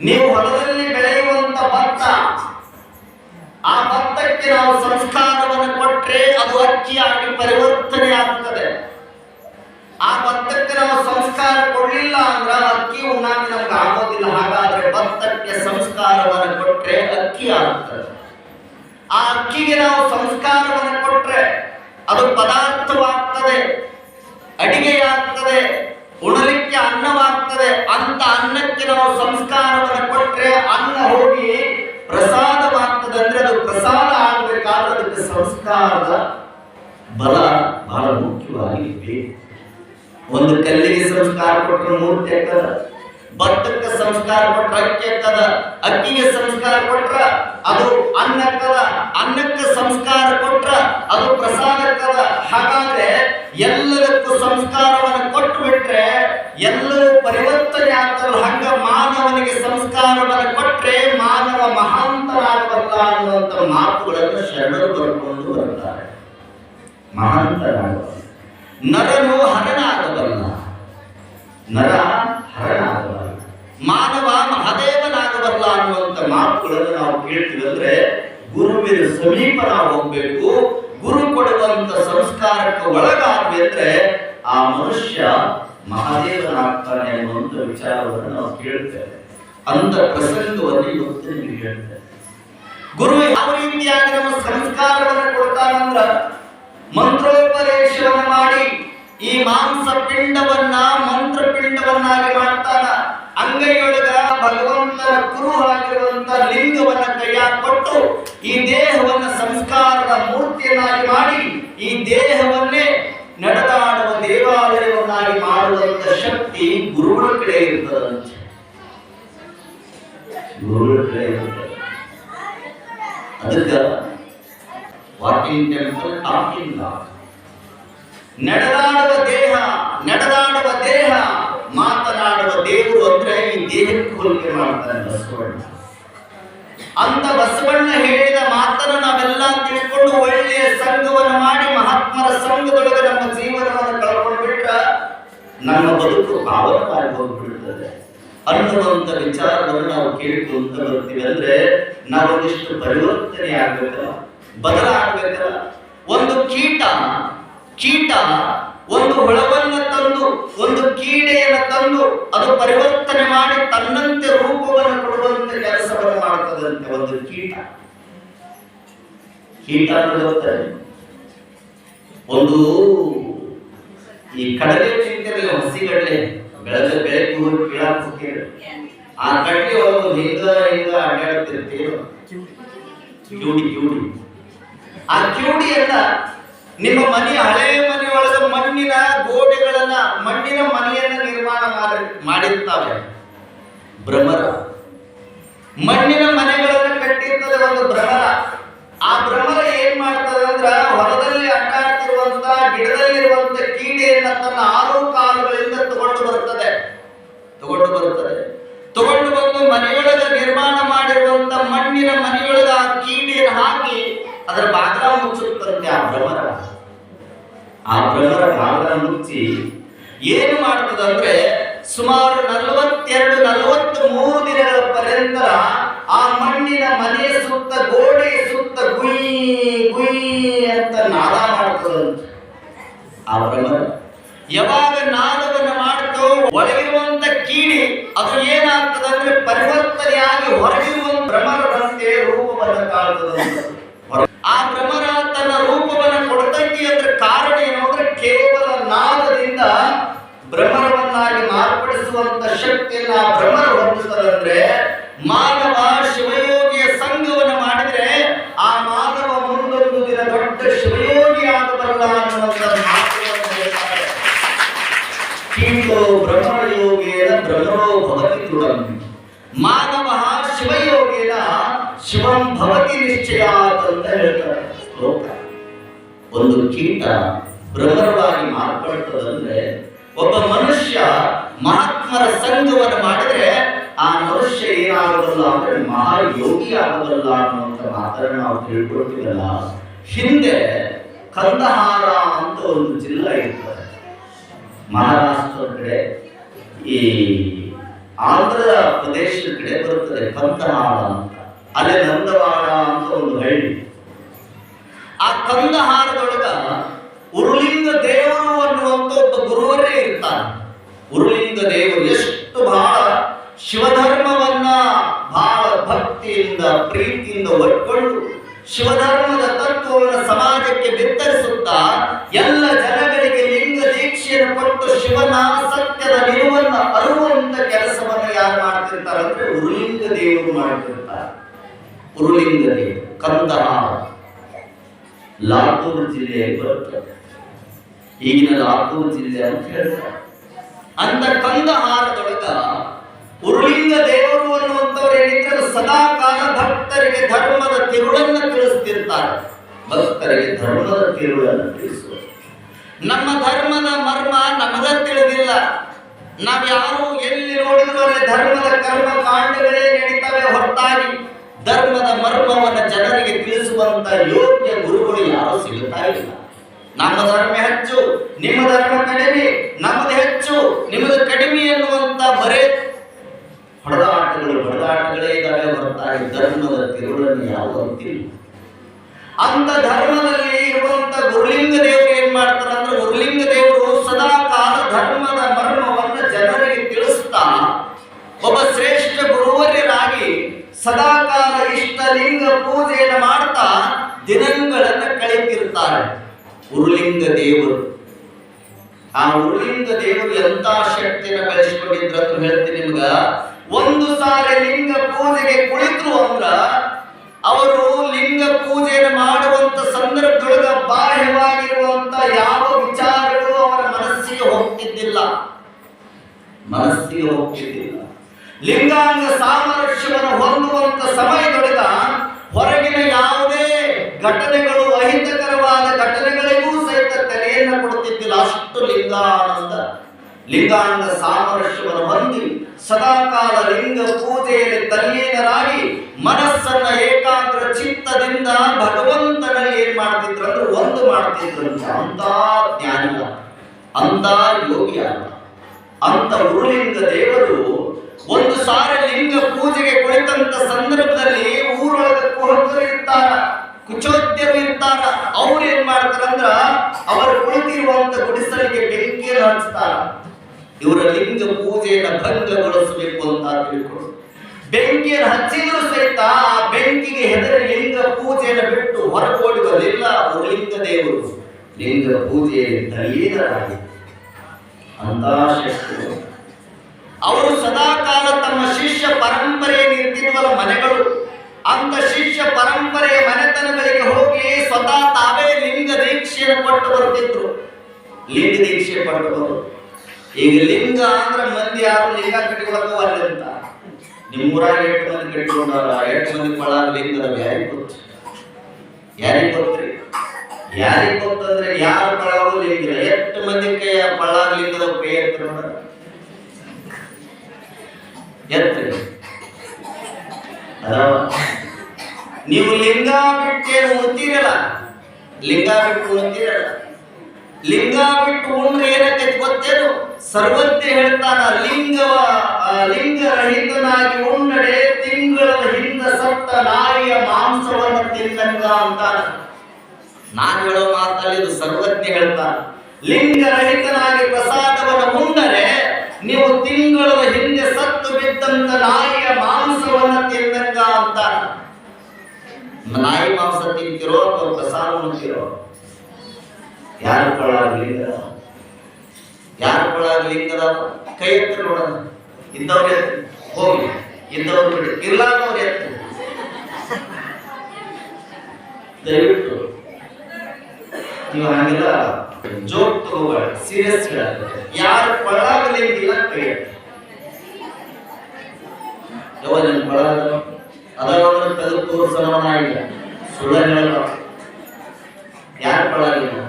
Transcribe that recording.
ನೀವು ಹೊಲದಲ್ಲಿ ಬೆಳೆಯುವಂತ ಭತ್ತ, ಆ ಭತ್ತಕ್ಕೆ ನಾವು ಸಂಸ್ಕಾರವನ್ನು ಕೊಟ್ಟರೆ ಅದು ಅಕ್ಕಿಯಾಗಿ ಪರಿವರ್ತನೆ ಆಗ್ತದೆ. ಆ ಭತ್ತಕ್ಕೆ ನಾವು ಸಂಸ್ಕಾರ ಕೊಡಲಿಲ್ಲ ಅಂದ್ರೆ ಅಕ್ಕಿ ಉಣ್ಣಾಗಿ ನಮ್ಗೆ ಆಗೋದಿಲ್ಲ. ಹಾಗಾದ್ರೆ ಭತ್ತಕ್ಕೆ ಸಂಸ್ಕಾರವನ್ನು ಕೊಟ್ಟರೆ ಅಕ್ಕಿ ಆಗ್ತದೆ ಆ ಅಕ್ಕಿಗೆ ನಾವು ಸಂಸ್ಕಾರವನ್ನು ಕೊಟ್ಟರೆ ಅದು ಪದಾರ್ಥವಾಗ್ತದೆ, ಅಡಿಗೆಯಾಗ್ತದೆ ಉಣಲಿಕ್ಕೆ ಅನ್ನವಾಗ್ತದೆ. ಅಂತ ಅನ್ನಕ್ಕೆ ನಾವು ಸಂಸ್ಕಾರವನ್ನು ಕೊಟ್ಟರೆ ಅನ್ನ ಹೋಗಿ ಪ್ರಸಾದವಾಗ್ತದೆ ಅಂದ್ರೆ ಅದು ಪ್ರಸಾದ ಆಗಬೇಕಾದ್ರೆ ಅದಕ್ಕೆ ಸಂಸ್ಕಾರದ ಬಲ ಬಹಳ ಮುಖ್ಯವಾಗಿ ಒಂದು ಕಲ್ಲಿಗೆ ಸಂಸ್ಕಾರ ಕೊಟ್ಟರೆ ಮೂರ್ತಿ ಆಗ್ತದ. ಭತ್ತಕ್ಕೆ ಸಂಸ್ಕಾರ ಕೊಟ್ರ ಅಕ್ಕಿ ಆಗ್ತದ. ಅಕ್ಕಿಗೆ ಸಂಸ್ಕಾರ ಕೊಟ್ರ ಅದು ಅನ್ನಕ್ಕದ ಅನ್ನಕ್ಕೆ ಸಂಸ್ಕಾರ ಕೊಟ್ರ ಅದು ಪ್ರಸಾದಕ್ಕದ ಹಾಗಾದ್ರೆ ಎಲ್ಲದಕ್ಕೂ ಸಂಸ್ಕಾರವನ್ನು ಸಂಸ್ಕಾರವನ್ನು ಕೊಟ್ಟರೆ ಮಾನವ ಮಹಾಂತರಾಗಬಲ್ಲ ಅನ್ನುವಂಥ ಮಾತುಗಳನ್ನು ಶರಣರು ಬರ್ಕೊಂಡು ಬರ್ತಾರೆ ಮಹಾಂತರಾಗಬಲ್ಲ ನರನು ಹರನಾಗಬಲ್ಲ. ನರ ಹರನಾಗಬಲ್ಲ. ಮಾನವ ಮಹದೇವನಾಗಬಲ್ಲ ಅನ್ನುವಂಥ ಮಾತುಗಳನ್ನು ನಾವು ಕೇಳ್ತೀವಿ ಅಂದ್ರೆ ಗುರುವಿನ ಸಮೀಪ ನಾವು ಹೋಗ್ಬೇಕು. ಗುರು ಕೊಡುವಂತ ಸಂಸ್ಕಾರಕ್ಕೆ ಒಳಗಾದ್ವಿ ಆ ಮನುಷ್ಯ ಮಹಾದೇವನಾಗ್ತಾನೆ ಅನ್ನುವಂಥ ವಿಚಾರವನ್ನು ನಾವು ಕೇಳ್ತೇವೆ. ಅಂತ ಪ್ರಸಂಗವನ್ನು ಇವತ್ತು ನಿಮಗೆ ಹೇಳ್ತಾರೆ ಗುರು ಯಾವ ರೀತಿಯಾಗಿ ನಮ್ಮ ಸಂಸ್ಕಾರವನ್ನು ಕೊಡ್ತಾನಂದ್ರ ಮಂತ್ರೋಪದೇಶವನ್ನು ಮಾಡಿ ಈ ಮಾಂಸ ಪಿಂಡವನ್ನ ಮಂತ್ರ ಪಿಂಡವನ್ನಾಗಿ ಮಾಡ್ತಾನ. ಅಂಗೈಯೊಳಗ ಭಗವಂತನ ಗುರುವಾಗಿರುವಂತ ಲಿಂಗವನ್ನ ಕೈಯಾಗ ಕೊಟ್ಟು ಈ ದೇಹವನ್ನ ಸಂಸ್ಕಾರದ ಮೂರ್ತಿಯನ್ನಾಗಿ ಮಾಡಿ ಈ ದೇಹವನ್ನೇ ನಡೆದಾಡುವ ದೇವಾಲಯವನ್ನಾಗಿ ಮಾಡುವಂತ ಶಕ್ತಿ ಗುರುಗಳ ಕಡೆ ಇರ್ತದಂತೆ. ಅದಕ್ಕೆ ವಾಕಿಂಗ್ ಟೆಂಪಲ್ ಟಾಕಿಂಗ್ ನಡೆದಾಡುವ ದೇಹ ನಡೆದಾಡುವ ದೇಹ, ಮಾತನಾಡುವ ದೇವರು ಅಂದ್ರೆ ಈ ದೇಹಕ್ಕೆ ಹೋಲಿಕೆ ಮಾಡ್ತಾನೆ ಬಸವಣ್ಣ. ಅಂತ ಬಸವಣ್ಣ ಹೇಳಿದ ಮಾತನ್ನು ನಾವೆಲ್ಲ ತಿಳ್ಕೊಂಡು ಒಳ್ಳೆಯ ಸಂಘವನ್ನು ಮಾಡಿ ಮಹಾತ್ಮರ ಸಂಘದೊಳಗೆ ನಮ್ಮ ಜೀವನವನ್ನು ಕಳ್ಕೊಂಡು ಬಿಟ್ಟ ನಮ್ಮ ಬದುಕು ಆವರವಾಗಿ ಹೋಗ್ಬಿಡ್ತದೆ. ಅನ್ನುವಂಥ ವಿಚಾರವನ್ನು ನಾವು ಕೇಳಿಕೊಂತ ಬರ್ತೀವಿ ಅಂದ್ರೆ ನಾವೊಂದಿಷ್ಟು ಪರಿವರ್ತನೆ ಆಗ್ಬೇಕಲ್ಲ? ಬದಲಾಗಬೇಕಲ್ಲ? ಒಂದು ಕೀಟ ಕೀಟ, ಒಂದು ಹುಳವನ್ನ ತಂದು, ಒಂದು ಕೀಡೆಯನ್ನು ತಂದು, ಅದು ಪರಿವರ್ತನೆ ಮಾಡಿ ತನ್ನಂತೆ ರೂಪವನ್ನು ಕೊಡುವಂತ ಕೆಲಸವನ್ನು ಮಾಡ್ತದಂತೆ ಒಂದು ಕೀಟ. ಕೀಟ ಅಂದ್ರೆ ಒಂದು ಈ ಕಡಲೆ ತಿಂತಿರಲಿಲ್ಲ ಹಸಿಗಡಲೆ. ಬೆಳೆದ ಕೀಳಾಕ್ ಹೋಗ್ತೀರಿ ಆ ಕಟ್ಟಿ ಒಂದು ಹಿಂದ ಹಿಂದ ಅಡ್ಡಾಡ್ತಿರ್ತೀವಿ ಕ್ಯೂಡಿ ಕ್ಯೂಡಿ. ಆ ಕ್ಯೂಡಿಯನ್ನ ನಿಮ್ಮ ಮನೆ, ಹಳೆ ಮನೆಯೊಳಗ ಮಣ್ಣಿನ ಗೋಡೆಗಳನ್ನ, ಮಣ್ಣಿನ ಮನೆಯನ್ನ ನಿರ್ಮಾಣ ಮಾಡಿ, ಮಾಡಿರ್ತಾವೆ. ಭ್ರಮರ. ಮಣ್ಣಿನ ಮನೆಗಳನ್ನ ಕಟ್ಟಿರ್ತದೆ ಒಂದು ಭ್ರಮರ. ಆ ಭ್ರಮರ ಏನ್ ಮಾಡ್ತದೆ ಅಂದ್ರ ಹೊಲದಲ್ಲಿ ಅಡ್ಡಾಡ್ತಿರುವಂತ, ಗಿಡದಲ್ಲಿರುವಂತ ಕೀಡೆಯನ್ನ ತನ್ನ ಆರು ಕಾಲುಗಳಿಂದ ತಗೊಂಡು ಬರುತ್ತದೆ ತಗೊಂಡು ಬರುತ್ತದೆ ತಗೊಂಡು ಬಂದು ಮನೆಯೊಳಗ ನಿರ್ಮಾಣ ಮಾಡಿರುವಂತ ಮಣ್ಣಿನ ಮನೆಯೊಳಗ ಕೀಡೆಯನ್ನು ಹಾಕಿ ಅದರ ಬಾಗಿಲ ಮುಚ್ಚುತ್ತಂತೆ ಆ ಭ್ರಮರ. ಆ ಭ್ರಮರ ಬಾಗಿಲ ಮುಚ್ಚಿ ಏನು ಮಾಡ್ತದಂದ್ರೆ ಸುಮಾರು ನಲವತ್ತೆರಡು ನಲವತ್ತ್ ಮೂರು ದಿನಗಳ ಪರ್ಯಂತ ಆ ಮಣ್ಣಿನ ಮನೆಯ ಸುತ್ತ ಗೋಡೆ ಸುತ್ತ ಗುಯಿ ಗುಯಿ ಅಂತ ನಾದ ಮಾಡ್ತದಂತೆ ಆ ಭ್ರಮರ. ಯಾವಾಗ ನಾದವನ್ನು ಮಾಡ್ತೋ ಒಳಗಿರುವಂತ ಕೀಡಿ, ಅದು ಏನಾಗ್ತದಂದ್ರೆ ಪರಿವರ್ತನೆಯಾಗಿ ಹೊರಗಿರುವಂತ ಭ್ರಮರದಂತೆ ರೂಪವನ್ನು ಕಾಣ್ತದೆ ಆ ಭ್ರಮರ ತನ್ನ ರೂಪವನ್ನು ಕೊಡ್ತಕ್ಕಿ ಅಂದ್ರೆ ಕಾರಣ ಏನು ಅಂದ್ರೆ ಕೇವಲ ನಾದದಿಂದ ಭ್ರಮರವನ್ನಾಗಿ ಮಾರ್ಪಡಿಸುವಂತ ಶಕ್ತಿಯನ್ನ ಆ ಭ್ರಮರ ಹೊಂದುತ್ತದಂದ್ರೆ ಮಾನವ ಶಿವಯೋಗಿಯ ಸಂಘವನ್ನು ಮಾಡಿದ್ರೆ ಆ ಮಾನವ ಮುಂದೊಂದು ದಿನ ದೊಡ್ಡ ಶಿವಯೋಗಿ ಆಗಬಲ್ಲ ಅನ್ನುವಂಥ ಮಾತುಗಳನ್ನು ಹೇಳ್ತಾರೆ ಕೀಟೋ ಬ್ರಹ್ಮಯೋಗೇನ ಭ್ರಮರೋ ಭವತಿ ದೃಢಂ ಮಾನವ ಶಿವಯೋಗೇನ ಶಿವಂ ಭವತಿ ನಿಶ್ಚಯ ಅಂತ ಹೇಳ್ತಾರೆ. ಶ್ಲೋಕ. ಒಂದು ಕೀಟ ಭ್ರಮರವಾಗಿ ಮಾರ್ಪಡ್ತದಂದ್ರೆ, ಒಬ್ಬ ಮನುಷ್ಯ ಮಹಾತ್ಮರ ಸಂಘವನ್ನು ಮಾಡಿದ್ರೆ ಆ ಮನುಷ್ಯ ಏನಾಗಬಲ್ಲ ಅಂದ್ರೆ ಮಹಾಯೋಗಿ ಆಗಬಲ್ಲ ಅನ್ನುವಂಥ ಮಾತನ್ನು ನಾವು ತಿಳ್ಕೊಳ್ತೀವಲ್ಲ. ಹಿಂದೆ ಕಂದಹಾರ ಅಂತ ಒಂದು ಜಿಲ್ಲೆ ಇರ್ತದೆ ಮಹಾರಾಷ್ಟ್ರ ಕಡೆ, ಈ ಆಂಧ್ರ ಪ್ರದೇಶದ ಕಡೆ ಬರುತ್ತದೆ ಕಂದಹಾರ ಅಂತ. ಅಲ್ಲೇ ನಂದವಾಡ ಅಂತ ಒಂದು ಹಳ್ಳಿ. ಆ ಕಂದಹಾರದೊಳಗ ಉರುಳಿಂಗ ದೇವರು ಅನ್ನುವಂತ ಒಬ್ಬ ಗುರುವರೇ ಇರ್ತಾನೆ. ಉರುಳಿಂಗ ದೇವರು ಎಷ್ಟು ಬಹಳ ಶಿವಧರ್ಮವನ್ನ ಬಹಳ ಭಕ್ತಿಯಿಂದ, ಪ್ರೀತಿಯಿಂದ ಒಟ್ಕೊಂಡು ಶಿವಧರ್ಮದ ತತ್ವವನ್ನು ಸಮಾಜಕ್ಕೆ ಬಿತ್ತರಿಸುತ್ತಾ ಎಲ್ಲ ಜನಗಳಿಗೆ ಲಿಂಗ ದೀಕ್ಷೆಯನ್ನು ಕೊಟ್ಟು ಶಿವನ ಸತ್ಯದ ನಿಲುವನ್ನು ಅರುವಂತ ಕೆಲಸವನ್ನು ಯಾರು ಮಾಡ್ತಿರ್ತಾರೆ ಅಂದ್ರೆ ಉರುಲಿಂಗ ದೇವರು ಮಾಡ್ತಿರ್ತಾರೆ. ದೇವರು ಕಂದಹಾರ ಲಾತೂರು ಜಿಲ್ಲೆಯಲ್ಲಿ ಬರುತ್ತದೆ. ಈಗಿನ ಲಾತೂರು ಜಿಲ್ಲೆ ಅಂತ ಹೇಳ್ತಾರೆ. ಅಂತ ಕಂದಹಾರದೊಳಗ ಉರುಳಿಂಗ ದೇವರು ಅನ್ನುವಂಥವ್ರು ಏನಿದ್ರೆ ಸದಾಕಾಲ ಭಕ್ತರಿಗೆ ಧರ್ಮದ ತಿರುಳನ್ನು ತಿಳಿಸ್ತಿರ್ತಾರೆ. ಭಕ್ತರಿಗೆ ಧರ್ಮದ ತಿರುಳನ್ನು ತಿಳಿಸುವ ನಮ್ಮ ಧರ್ಮದ ಮರ್ಮ ನಮಗ ತಿಳಿದಿಲ್ಲ. ನಾವ್ಯಾರು ಎಲ್ಲಿ ನೋಡಿದ್ರು ಧರ್ಮದ ಕರ್ಮ ಕಾಂಡಗಳೇ ನಡೀತವೆ ಹೊರತಾಗಿ. ಧರ್ಮದ ಮರ್ಮವನ್ನು ಜನರಿಗೆ ತಿಳಿಸುವಂತ ಯೋಗ್ಯ ಗುರುಗಳು ಯಾರು ಸಿಗುತ್ತಾ ಇಲ್ಲ. ನಮ್ಮ ಧರ್ಮ ಹೆಚ್ಚು, ನಿಮ್ಮ ಧರ್ಮ ಕಡಿಮೆ, ನಮ್ಮದು ಹೆಚ್ಚು, ನಿಮ್ಮದು ಕಡಿಮೆ ಎನ್ನುವಂತ ಬರೇ ಹೊಡೆದಾಟಗಳು ಹೊಡೆದಾಟಗಳೇ ಇದ್ದಾವೆ ಹೊರತಾಗಿ ಧರ್ಮದ ತಿರುಳನ್ನು ಯಾವ ಗೊತ್ತಿಲ್ಲ ಅಂತ ಧರ್ಮದಲ್ಲಿ ಇರುವಂತ ಗುರುಲಿಂಗ ದೇವರು ಏನ್ ಮಾಡ್ತಾರೆ ಅಂದ್ರೆ ಗುರುಲಿಂಗ ದೇವರು ಸದಾ ಕಾಲ ಧರ್ಮದ ಮರ್ಮವನ್ನು ಜನರಿಗೆ ತಿಳಿಸ್ತಾ, ಒಬ್ಬ ಶ್ರೇಷ್ಠ ಗುರುವರ್ಯರಾಗಿ ಸದಾ ಲಿಂಗ ಪೂಜೆಯನ್ನು ಮಾಡ್ತಾ ದಿನಗಳನ್ನ ಕಳೆತಿರ್ತಾರೆ ಉರುಲಿಂಗ ದೇವರು. ಆ ಉರುಲಿಂಗ ದೇವರು ಎಂತ ಶಕ್ತಿಯನ್ನು ಬೆಳೆಸಿಕೊಂಡಿದ್ರ ಅಂತ ಹೇಳ್ತೀನಿ ನಿಮ್ಗ? ಒಂದು ಸಾರಿ ಲಿಂಗ ಪೂಜೆಗೆ ಕುಳಿತರು ಅಂದ್ರ ಅವರು ಲಿಂಗ ಪೂಜೆಯನ್ನು ಮಾಡುವಂತ ಸಂದರ್ಭದೊಳಗ ಬಾಹ್ಯವಾಗಿರುವಂತ ಯಾವ ವಿಚಾರಗಳು ಅವರ ಮನಸ್ಸಿಗೆ ಹೋಗ್ತಿದ್ದಿಲ್ಲ. ಮನಸ್ಸಿಗೆ ಹೋಗ್ತಿದ್ದಿಲ್ಲ. ಲಿಂಗಾಂಗ ಸಾಮರಸ್ಯವನ್ನು ಹೊಂದುವಂತ ಸಮಯದೊಳಗ ಹೊರಗಿನ ಯಾವುದೇ ಘಟನೆಗಳು ಅಹಿತಕರವಾದ ಘಟನೆಗಳಿಗೂ ಸಹಿತ ತೆರೆಯನ್ನು ಕೊಡುತ್ತಿದ್ದಿಲ್ಲ. ಅಷ್ಟು ಲಿಂಗಾನಂದ, ಲಿಂಗಾಂಗ ಸಾಮರಸ್ಯವನ್ನು ಹೊಂದಿ ಸದಾಕಾಲ ಲಿಂಗ ಪೂಜೆಯಲ್ಲಿ ತಲ್ಲೀನರಾಗಿ ಮನಸ್ಸನ್ನ ಏಕಾಗ್ರ ಚಿತ್ತದಿಂದ ಭಗವಂತನಲ್ಲಿ ಏನ್ ಮಾಡ್ತಿದ್ರು ಅಂದ್ರೆ ಒಂದು ಮಾಡ್ತಿದ್ರು ಅಂತ. ಜ್ಞಾನಿಯ ಅಂತ ಯೋಗ್ಯ ಅಂತ ಉರುಲಿಂಗ ದೇವರು ಒಂದು ಸಾರಿ ಲಿಂಗ ಪೂಜೆಗೆ ಕುಳಿತಂತ ಸಂದರ್ಭದಲ್ಲಿ ಊರೊಳಗೆ ಕುಹಕರು ಇರ್ತಾರ, ಕುಚೋದ್ಯರು ಇರ್ತಾರ. ಅವ್ರು ಏನ್ ಮಾಡ್ತಾರಂದ್ರ ಅವರು ಕುಳಿತಿರುವಂತ ಗುಡಿಸಲಿಗೆ ಬೆಂಕಿಯನ್ನು ಹಚ್ಚುತ್ತಾರ ಇವರ ಲಿಂಗ ಪೂಜೆಯನ್ನು ಭಂಗಗೊಳಿಸಬೇಕು ಅಂತ ತಿಳ್ಕೊಂಡು ಬೆಂಕಿಯನ್ನು ಹಚ್ಚಿದ್ರು ಸಹಿತ ಆ ಬೆಂಕಿಗೆ ಹೆದರಿ ಲಿಂಗ ಪೂಜೆಯನ್ನು ಬಿಟ್ಟು ಹೊರಗೋಡಿ ಬರಲಿಲ್ಲ ಅವರು ಲಿಂಗ ದೇವರು ಲಿಂಗ ಪೂಜೆಯಲ್ಲಿ ತಲೀನರಾಗಿ ಅಂತ ಶಕ್ತಿಗಳು. ಅವರು ಸದಾಕಾಲ ತಮ್ಮ ಶಿಷ್ಯ ಪರಂಪರೆಯಲ್ಲಿ ಇರ್ತಿದ್ವಲ್ಲ ಮನೆಗಳು. ಅಂತ ಶಿಷ್ಯ ಪರಂಪರೆಯ ಮನೆತನಗಳಿಗೆ ಹೋಗಿ ಸ್ವತಃ ತಾವೇ ಲಿಂಗ ದೀಕ್ಷೆಯನ್ನು ಕೊಟ್ಟು ಬರ್ತಿದ್ರು ಲಿಂಗ ದೀಕ್ಷೆ ಕೊಟ್ಟು ಬರೋದು ಈಗ ಲಿಂಗ ಅಂದ್ರೆ ಮಂದಿ ಯಾರು ಲಿಂಗ ಕಟ್ಟಿಕೊಳ್ಳೋದು ಅಲ್ಲಿ ಅಂತ. ನಿಮ್ಮೂರಾಗ ಎಷ್ಟು ಮಂದಿ ಕಟ್ಟಿಕೊಂಡಾರ ಎಷ್ಟು ಮಂದಿ ಪಳ ಲಿಂಗದ ಯಾರಿಗೆ ಗೊತ್ತು? ಯಾರಿಗೆ ಗೊತ್ತ್ರಿ ಯಾರಿಗೆ ಗೊತ್ತಂದ್ರೆ ಯಾರು ಪಳಗಳು ಲಿಂಗ ಎಷ್ಟು ಮಂದಿ ಕೈಯ ಪಳ ಲಿಂಗದ ಕೈ ಅದಾವ ನೀವು ಲಿಂಗ ಬಿಟ್ಟೇನು ಉಣ್ತೀರಲ್ಲ ಲಿಂಗ ಬಿಟ್ಟು ಬಿಟ್ಟು ಉಂಡ್ರೆ ಏನಕ್ಕೆ ಗೊತ್ತೇನು? ಸರ್ವಜ್ಞ ಹೇಳ್ತಾನ, ಲಿಂಗವ ಲಿಂಗ ರಹಿತನಾಗಿ ಉಂಡಡೆ ತಿಂಗಳ ಹಿಂದ ಸತ್ತ ನಾಯಿಯ ಮಾಂಸವನ್ನು ತಿನ್ನಂಗ ಅಂತಾನ. ನಾನು ಹೇಳೋ ಮಾತಲ್ಲಿ ಇದು ಸರ್ವಜ್ಞ ಹೇಳ್ತಾನ. ಲಿಂಗ ರಹಿತನಾಗಿ ಪ್ರಸಾದವನ್ನು ಉಂಡರೆ ನೀವು ತಿಂಗಳ ಹಿಂದೆ ಸತ್ತು ಬಿದ್ದಂತ ನಾಯಿಯ ಮಾಂಸವನ್ನು ತಿಂದಂಗ ಅಂತ. ನಾಯಿ ಮಾಂಸ ತಿಂತಿರೋ ಅಥವಾ ಪ್ರಸಾದ ಉಣ್ತಿರೋ ಯಾರು ಕೊಳಾಗಲಿಂಗ ಯಾರು ಕೊಳಾಗಲಿಂಗ ಕೈ ಎತ್ತ ನೋಡೋಣ. ಇದ್ದವ್ರು ಹೋಗಿ. ಇದ್ದವ್ರು ಬಿಡಿ. ಇರ್ಲಾರ್ದವ್ರು ಎತ್ತು. ದಯವಿಟ್ಟು ನೀವು ಹಂಗಿಲ್ಲ ಜೋಕ್ ತಗೋಬೇಡ. ಸೀರಿಯಸ್ ಯಾರು ಕೊಳಾಗಲಿಂಗಿಲ್ಲ ಕೈ ಎತ್ತು. യവനൻ വളരണം അതവരുടെ തീർപ്പൂർസനവനായ സുരങ്ങൾ ഞാൻ വളരണം